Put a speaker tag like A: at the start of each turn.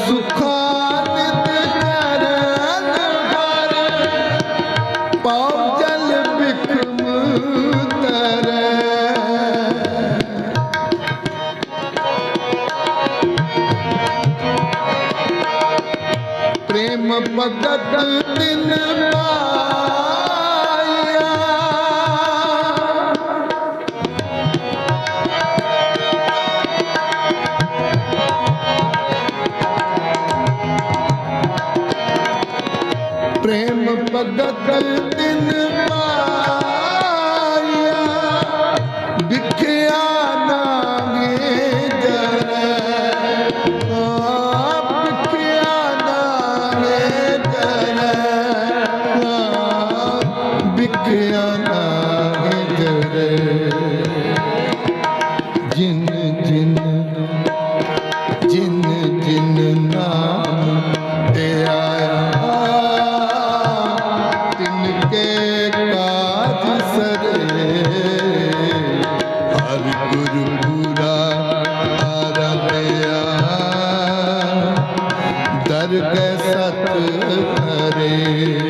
A: ਸੁਖਾ ਨਿਤ ਚਰਨ ਹਰ ਪਾਉ ਪ੍ਰੇਮ ਭਗਤ ਤਿਨ ਪਾਇਆ। ਪ੍ਰੇਮ ਭਗਤ ਤਿਨ ਆਪ ਵਿਖਿਆ ਨਾਗੇ ਜਿਨ ਜਿਨ ਜਿਨ ਜਿਨ ਨਾਮ ਤੇ ਆਇਆ, ਤਿਨ ਕੇ ਕਾਜ ਸਰੇ। ਹਰ ਗੁਰੂ ਪੂਰਾ ਆਰਧਿਆ ਦਰਗਹਿ ਸਤ ਕਰੇ